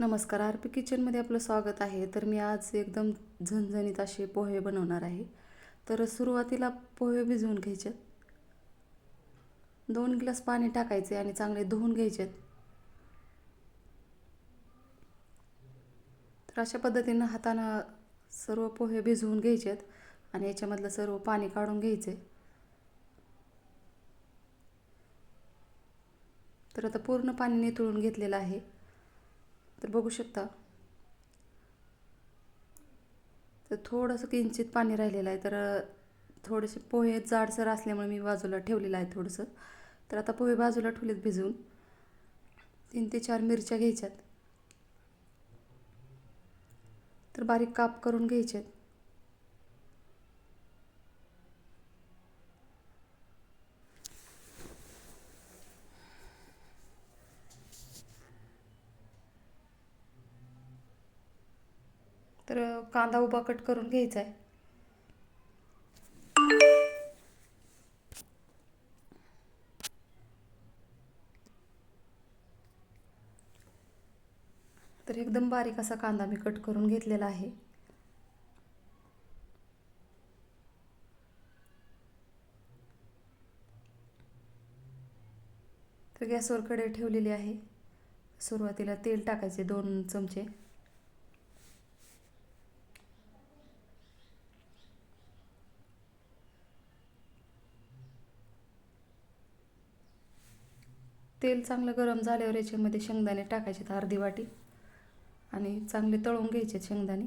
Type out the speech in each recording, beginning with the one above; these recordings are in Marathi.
नमस्कार आर पी किचनमध्ये आपलं स्वागत आहे. तर मी आज एकदम झणझणीत असे पोहे बनवणार आहे. तर सुरुवातीला पोहे भिजवून घ्यायचे. दोन ग्लास पाणी टाकायचे आणि चांगले धुवून घ्यायचे. तर अशा पद्धतीनं हातानं सर्व पोहे भिजवून घ्यायचेत आणि याच्यामधलं सर्व पाणी काढून घ्यायचे. तर आता पूर्ण पाणी नितळून घेतलेलं आहे. तर बघू शकता. तर थोडंसं किंचित पाणी राहिलेलं आहे तर थोडेसे पोहे जाडसर असल्यामुळे मी बाजूला ठेवलेलं आहे थोडंसं. तर आता पोहे बाजूला ठेवलेत भिजवून. तीन ते चार मिरच्या घ्यायच्यात. तर बारीक काप करून घ्यायच्यात. तर कांदा उभा कट करून घ्यायचा आहे. तर एकदम बारीक असा कांदा मी कट करून घेतलेला आहे. तर गॅसवर कढई ठेवलेली आहे. सुरुवातीला तेल टाकायचे दोन चमचे. तेल चांगलं गरम झाल्यावर याच्यामध्ये शेंगदाणे टाकायचे अर्धी वाटी. आणि चांगले तळून घ्यायचे शेंगदाणे.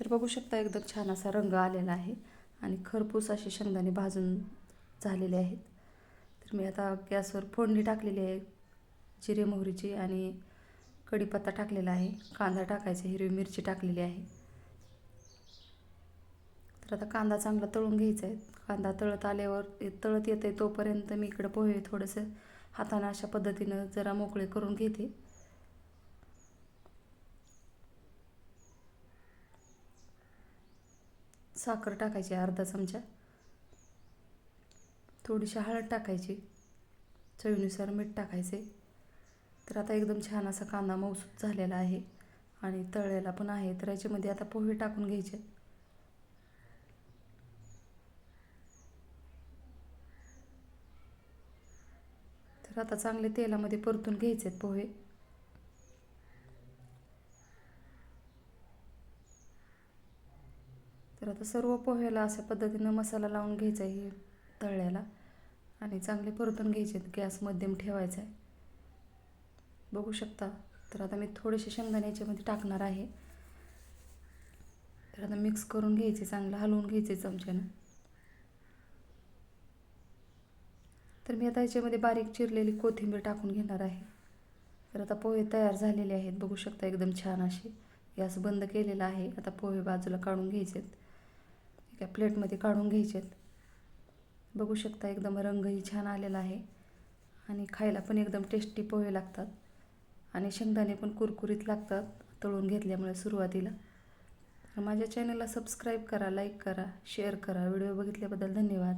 तर बघू शकता एकदम छान असा रंग आलेला आहे. आणि खरपूस असे शेंगदाणे भाजून झालेले आहेत. तर मी आता गॅसवर फोडणी टाकलेली आहे. जिरे मोहरीची आणि कढीपत्ता टाकलेला आहे. कांदा टाकायचा हिरवी मिरची टाकलेली आहे. तर आता कांदा चांगला तळून घ्यायचा आहे. कांदा तळत आल्यावर तळत येते तोपर्यंत मी इकडं पोहे थोडंसं हातानं अशा पद्धतीनं जरा मोकळे करून घेते. साखर टाकायची अर्धा चमचा. थोडीशी हळद टाकायची. चवीनुसार मीठ टाकायचे. तर आता एकदम छान असा कांदा मौसूद झालेला आहे आणि तळलेला पण आहे. तर याच्यामध्ये आता पोहे टाकून घ्यायचे. तर आता चांगले तेलामध्ये परतून घ्यायचे पोहे. तर आता सर्व पोह्याला अशा पद्धतीनं मसाला लावून घ्यायचा आहे तळ्याला आणि चांगले परतून घ्यायचे गॅस मध्यम ठेवायचा आहे. बघू शकता तर आता मी थोडेसे शेंगदाणे याच्यामध्ये टाकणार आहे. तर आता मिक्स करून घ्यायचे चांगलं हलवून घ्यायचे चमच्यानं. तर मी आता याच्यामध्ये बारीक चिरलेली कोथिंबीर टाकून घेणार आहे. तर आता पोहे तयार झालेले आहेत. बघू शकता एकदम छान असे. गॅस बंद केलेला आहे. आता पोहे बाजूला काढून घ्यायचेत. एका प्लेटमध्ये काढून घ्यायचेत. बघू शकता एकदम रंगही छान आलेला आहे. आणि खायला पण एकदम टेस्टी पोहे लागतात. आणि शेंगदाणे पण कुरकुरीत लागतात तळून घेतल्यामुळे सुरुवातीला. तर माझ्या चॅनलला सबस्क्राईब करा लाईक करा शेअर करा. व्हिडिओ बघितल्याबद्दल धन्यवाद.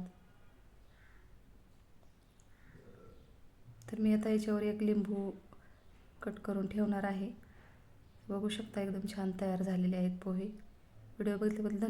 तर मी आता याच्यावर एक लिंबू कट करून ठेवणार आहे. बघू शकता एकदम छान तयार झालेले आहेत पोहे. व्हिडिओ बघितल्याबद्दल धन्यवाद.